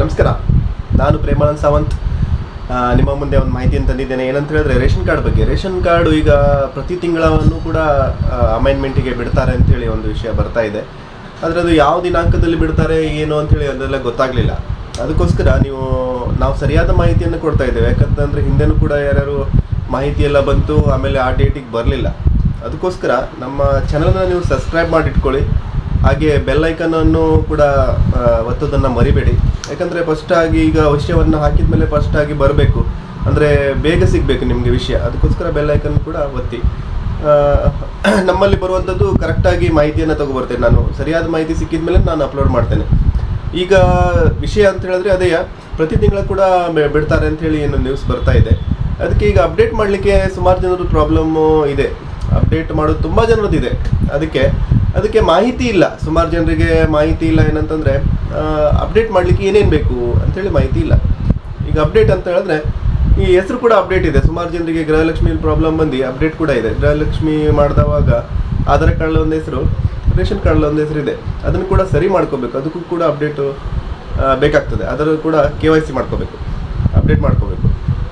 ನಮಸ್ಕಾರ. ನಾನು ಪ್ರೇಮಾನಂದ್ ಸಾವಂತ್. ನಿಮ್ಮ ಮುಂದೆ ಒಂದು ಮಾಹಿತಿಯನ್ನು ತಂದಿದ್ದೇನೆ. ಏನಂತ ಹೇಳಿದ್ರೆ ರೇಷನ್ ಕಾರ್ಡ್ ಬಗ್ಗೆ. ರೇಷನ್ ಕಾರ್ಡು ಈಗ ಪ್ರತಿ ತಿಂಗಳನ್ನು ಕೂಡ ಅಮೈನ್ಮೆಂಟಿಗೆ ಬಿಡ್ತಾರೆ ಅಂತೇಳಿ ಒಂದು ವಿಷಯ ಬರ್ತಾ ಇದೆ. ಆದರೆ ಅದು ಯಾವ ದಿನಾಂಕದಲ್ಲಿ ಬಿಡ್ತಾರೆ, ಏನು ಅಂತೇಳಿ ಅದೆಲ್ಲ ಗೊತ್ತಾಗಲಿಲ್ಲ. ಅದಕ್ಕೋಸ್ಕರ ನೀವು, ನಾವು ಸರಿಯಾದ ಮಾಹಿತಿಯನ್ನು ಕೊಡ್ತಾ ಇದ್ದೇವೆ. ಯಾಕಂತಂದರೆ ಹಿಂದೆನೂ ಕೂಡ ಯಾರ್ಯಾರು ಮಾಹಿತಿ ಎಲ್ಲ ಬಂತು, ಆಮೇಲೆ ಆ ಡೇಟಿಗೆ ಬರಲಿಲ್ಲ. ಅದಕ್ಕೋಸ್ಕರ ನಮ್ಮ ಚಾನಲ್ನ ನೀವು ಸಬ್ಸ್ಕ್ರೈಬ್ ಮಾಡಿ ಇಟ್ಕೊಳ್ಳಿ ಹಾಗೆ ಬೆಲ್ ಅನ್ನು ಕೂಡ ಒತ್ತೋದನ್ನು ಯಾಕಂದ್ರೆ ಯಾಕಂದರೆ ಆಗಿ ಈಗ ವಿಷಯವನ್ನು ಹಾಕಿದ ಮೇಲೆ ಆಗಿ ಬರಬೇಕು. ಅಂದರೆ ಬೇಗ ಸಿಗಬೇಕು ನಿಮಗೆ ವಿಷಯ. ಅದಕ್ಕೋಸ್ಕರ ಬೆಲ್ ಐಕನ್ ಕೂಡ ಒತ್ತಿ. ನಮ್ಮಲ್ಲಿ ಬರುವಂಥದ್ದು ಕರೆಕ್ಟಾಗಿ ಮಾಹಿತಿಯನ್ನು ತಗೊಬರ್ತೇನೆ ನಾನು. ಸರಿಯಾದ ಮಾಹಿತಿ ಸಿಕ್ಕಿದ ಮೇಲೆ ನಾನು ಅಪ್ಲೋಡ್ ಮಾಡ್ತೇನೆ. ಈಗ ವಿಷಯ ಅಂತ ಹೇಳಿದ್ರೆ ಅದೇ ಪ್ರತಿ ತಿಂಗಳು ಕೂಡ ಬಿಡ್ತಾರೆ ಅಂತ ಹೇಳಿ ಏನು ನ್ಯೂಸ್ ಬರ್ತಾ ಇದೆ. ಅದಕ್ಕೆ ಈಗ ಅಪ್ಡೇಟ್ ಮಾಡಲಿಕ್ಕೆ ಸುಮಾರು ಜನರು ಪ್ರಾಬ್ಲಮ್ಮು ಇದೆ. ಅಪ್ಡೇಟ್ ಮಾಡೋದು ತುಂಬ ಜನರದ್ದು ಅದಕ್ಕೆ ಅದಕ್ಕೆ ಮಾಹಿತಿ ಇಲ್ಲ. ಸುಮಾರು ಜನರಿಗೆ ಮಾಹಿತಿ ಇಲ್ಲ ಏನಂತಂದರೆ ಅಪ್ಡೇಟ್ ಮಾಡಲಿಕ್ಕೆ ಏನೇನು ಬೇಕು ಅಂತೇಳಿ ಮಾಹಿತಿ ಇಲ್ಲ. ಈಗ ಅಪ್ಡೇಟ್ ಅಂತ ಹೇಳಿದ್ರೆ, ಈ ಹೆಸರು ಕೂಡ ಅಪ್ಡೇಟ್ ಇದೆ. ಸುಮಾರು ಜನರಿಗೆ ಗೃಹಲಕ್ಷ್ಮಿ ಪ್ರಾಬ್ಲಮ್ ಬಂದು ಅಪ್ಡೇಟ್ ಕೂಡ ಇದೆ. ಗೃಹಲಕ್ಷ್ಮಿ ಮಾಡಿದವಾಗ ಆಧಾರ್ ಕಾರ್ಡ್ ಒಂದು ಹೆಸರು, ರೇಷನ್ ಕಾರ್ಡ್ ಒಂದು ಹೆಸರು ಇದೆ. ಅದನ್ನು ಕೂಡ ಸರಿ ಮಾಡ್ಕೋಬೇಕು. ಅದಕ್ಕೂ ಕೂಡ ಅಪ್ಡೇಟು ಬೇಕಾಗ್ತದೆ. ಅದರ ಕೂಡ ಕೆ ವೈ ಸಿ ಮಾಡ್ಕೋಬೇಕು. ಅಪ್ಡೇಟ್ ಮಾಡ್ಕೋಬೇಕು.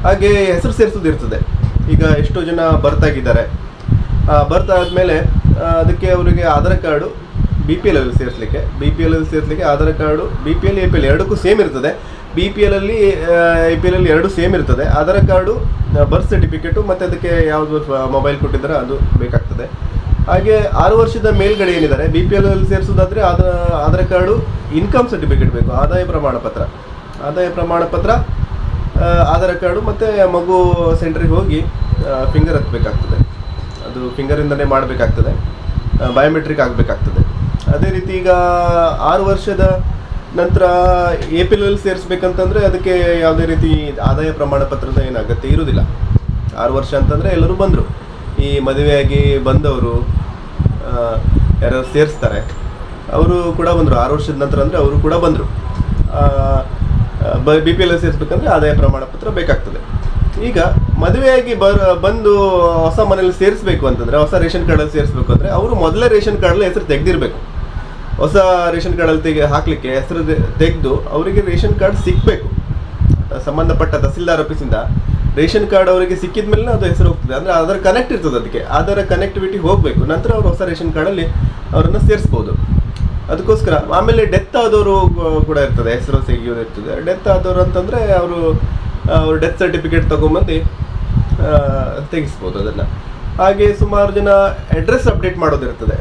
ಹಾಗೆ ಹೆಸರು ಸೇರಿಸೋದು ಇರ್ತದೆ. ಈಗ ಎಷ್ಟೋ ಜನ ಬರ್ತಾಗಿದ್ದಾರೆ ಬರ್ತಾದ್ಮೇಲೆ ಅದಕ್ಕೆ ಅವರಿಗೆ Aadhaar card B P L ಅಲ್ಲಿ ಸೇರಿಸಲಿಕ್ಕೆ. ಬಿ ಪಿ ಎಲ್ ಅಲ್ಲಿ ಸೇರಿಸಲಿಕ್ಕೆ Aadhaar card B P L A P L ಎರಡಕ್ಕೂ ಸೇಮ್ ಇರ್ತದೆ. ಬಿ ಪಿ ಎಲ್ ಅಲ್ಲಿ ಎ ಪಿ ಎಲ್ ಅಲ್ಲಿ ಎರಡು ಸೇಮ್ ಇರ್ತದೆ. ಆಧಾರ್ ಕಾರ್ಡು ಬರ್ತ್ ಸರ್ಟಿಫಿಕೇಟು ಮತ್ತು ಅದಕ್ಕೆ ಯಾವುದು ಮೊಬೈಲ್ ಕೊಟ್ಟಿದ್ದಾರೆ ಅದು ಬೇಕಾಗ್ತದೆ. ಹಾಗೆ ಆರು ವರ್ಷದ ಮೇಲ್ಗಡೆ ಏನಿದ್ದಾರೆ? B P L ಸೇರಿಸೋದಾದ್ರೆ Aadhaar Aadhaar card income certificate ಬೇಕು, ಆದಾಯ ಪ್ರಮಾಣ ಪತ್ರ. ಆದಾಯ ಪ್ರಮಾಣ ಪತ್ರ ಆಧಾರ್ ಕಾರ್ಡು ಮತ್ತು ಮಗು ಸೆಂಟ್ರಿಗೆ ಹೋಗಿ ಫಿಂಗರ್ ಹತ್ತಬೇಕಾಗ್ತದೆ. ಅದು ಫಿಂಗರಿಂದನೇ ಮಾಡಬೇಕಾಗ್ತದೆ ಬಯೋಮೆಟ್ರಿಕ್ ಆಗಬೇಕಾಗ್ತದೆ. ಅದೇ ರೀತಿ ಈಗ ಆರು ವರ್ಷದ ನಂತರ ಎ ಪಿ ಎಲ್ ಸೇರಿಸ್ಬೇಕಂತಂದರೆ ಅದಕ್ಕೆ ಯಾವುದೇ ರೀತಿ ಆದಾಯ ಪ್ರಮಾಣ ಪತ್ರದ ಏನು ಅಗತ್ಯ ಇರುವುದಿಲ್ಲ. ಆರು ವರ್ಷ ಅಂತಂದರೆ ಎಲ್ಲರೂ ಬಂದರು. ಈ ಮದುವೆಯಾಗಿ ಬಂದವರು ಯಾರು ಸೇರಿಸ್ತಾರೆ, ಅವರು ಕೂಡ ಬಂದರು. ಆರು ವರ್ಷದ ನಂತರ ಅಂದರೆ ಅವರು ಕೂಡ ಬಂದರು. ಬಿ ಪಿ ಎಲ್ ಸೇರಿಸ್ಬೇಕಂದ್ರೆ ಆದಾಯ ಪ್ರಮಾಣ ಪತ್ರ ಬೇಕಾಗ್ತದೆ. ಈಗ ಮದುವೆಯಾಗಿ ಬರ ಬಂದು ಹೊಸ ಮನೇಲಿ ಸೇರಿಸ್ಬೇಕು ಅಂತಂದ್ರೆ, ಹೊಸ ರೇಷನ್ ಕಾರ್ಡಲ್ಲಿ ಸೇರಿಸ್ಬೇಕು ಅಂದರೆ, ಅವರು ಮೊದಲೇ ರೇಷನ್ ಕಾರ್ಡಲ್ಲಿ ಹೆಸರು ತೆಗೆದಿರಬೇಕು. ಹೊಸ ರೇಷನ್ ಕಾರ್ಡಲ್ಲಿ ತೆಗೆ, ಹಾಕಲಿಕ್ಕೆ ಹೆಸರು ತೆಗೆದು ಅವರಿಗೆ ರೇಷನ್ ಕಾರ್ಡ್ ಸಿಗಬೇಕು. ಸಂಬಂಧಪಟ್ಟ ತಹಸೀಲ್ದಾರ್ ಆಫೀಸಿಂದ ರೇಷನ್ ಕಾರ್ಡ್ ಅವರಿಗೆ ಸಿಕ್ಕಿದ ಮೇಲೆ ಅದು ಹೆಸರು ಹೋಗ್ತದೆ. ಅಂದರೆ ಅದರ ಕನೆಕ್ಟ್ ಇರ್ತದೆ ಅದಕ್ಕೆ. ಅದರ ಕನೆಕ್ಟಿವಿಟಿ ಹೋಗಬೇಕು. ನಂತರ ಅವರು ಹೊಸ ರೇಷನ್ ಕಾರ್ಡಲ್ಲಿ ಅವರನ್ನು ಸೇರಿಸ್ಬೋದು. ಅದಕ್ಕೋಸ್ಕರ, ಆಮೇಲೆ ಡೆತ್ ಆದವರು ಕೂಡ ಇರ್ತದೆ. ಹೆಸರು ತೆಗೆಯೋದು ಇರ್ತದೆ. ಡೆತ್ ಆದವರು ಅಂತಂದರೆ ಅವರು, ಅವ್ರ ಡೆತ್ ಸರ್ಟಿಫಿಕೇಟ್ ತೊಗೊಂಬಂದು ತೆಗಿಸ್ಬೋದು ಅದನ್ನು. ಹಾಗೆ ಸುಮಾರು ಜನ ಅಡ್ರೆಸ್ ಅಪ್ಡೇಟ್ ಮಾಡೋದಿರ್ತದೆ.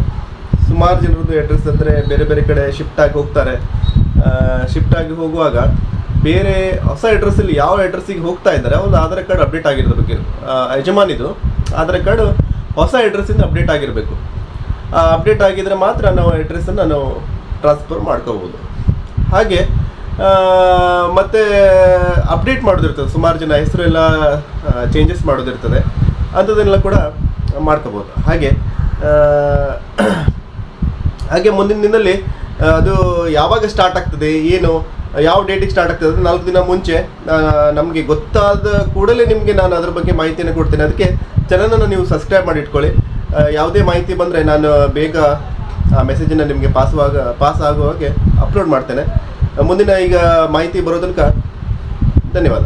ಸುಮಾರು ಜನರದ್ದು ಅಡ್ರೆಸ್ ಅಂದರೆ ಬೇರೆ ಬೇರೆ ಕಡೆ ಶಿಫ್ಟ್ ಆಗಿ ಹೋಗ್ತಾರೆ. ಶಿಫ್ಟ್ ಆಗಿ ಹೋಗುವಾಗ ಬೇರೆ ಹೊಸ ಅಡ್ರೆಸ್ಸಲ್ಲಿ ಯಾವ ಅಡ್ರೆಸ್ಸಿಗೆ ಹೋಗ್ತಾ ಇದ್ದಾರೆ, ಒಂದು ಆಧಾರ್ ಕಾರ್ಡ್ ಅಪ್ಡೇಟ್ ಆಗಿರಬೇಕು. ಯಜಮಾನಿದು ಆಧಾರ್ ಕಾರ್ಡ್ ಹೊಸ ಅಡ್ರೆಸ್ಸಿಂದ ಅಪ್ಡೇಟ್ ಆಗಿರಬೇಕು. ಅಪ್ಡೇಟ್ ಆಗಿದ್ರೆ ಮಾತ್ರ ನಾವು ಅಡ್ರೆಸ್ಸನ್ನು ನಾವು ಟ್ರಾನ್ಸ್ಫರ್ ಮಾಡ್ಕೋಬೋದು. ಹಾಗೆ ಮತ್ತೆ ಅಪ್ಡೇಟ್ ಮಾಡೋದಿರ್ತದೆ. ಸುಮಾರು ಜನ ಹೆಸರು ಎಲ್ಲ ಚೇಂಜಸ್ ಮಾಡೋದಿರ್ತದೆ. ಅಂಥದ್ದನ್ನೆಲ್ಲ ಕೂಡ ಮಾಡ್ಕೋಬೋದು. ಹಾಗೆ ಹಾಗೆ ಮುಂದಿನ ದಿನದಲ್ಲಿ ಅದು ಯಾವಾಗ ಸ್ಟಾರ್ಟ್ ಆಗ್ತದೆ, ಏನು, ಯಾವ ಡೇಟಿಗೆ ಸ್ಟಾರ್ಟ್ ಆಗ್ತದೆ ಅದು ನಾಲ್ಕು ದಿನ ಮುಂಚೆ ನಮಗೆ ಗೊತ್ತಾದ ಕೂಡಲೇ ನಿಮಗೆ ನಾನು ಅದ್ರ ಬಗ್ಗೆ ಮಾಹಿತಿಯನ್ನು ಕೊಡ್ತೇನೆ. ಅದಕ್ಕೆ ಚಾನಲನ್ನು ನೀವು ಸಬ್ಸ್ಕ್ರೈಬ್ ಮಾಡಿ ಇಟ್ಕೊಳ್ಳಿ. ಯಾವುದೇ ಮಾಹಿತಿ ಬಂದರೆ ನಾನು ಬೇಗ ಆ ಮೆಸೇಜನ್ನು ನಿಮಗೆ ಪಾಸ್ವಾಗ ಪಾಸ್ ಆಗುವಾಗೆ ಅಪ್ಲೋಡ್ ಮಾಡ್ತೇನೆ. ಮುಂದಿನ ಈಗ ಮಾಹಿತಿ ಬರೋ ತನಕ ಧನ್ಯವಾದ.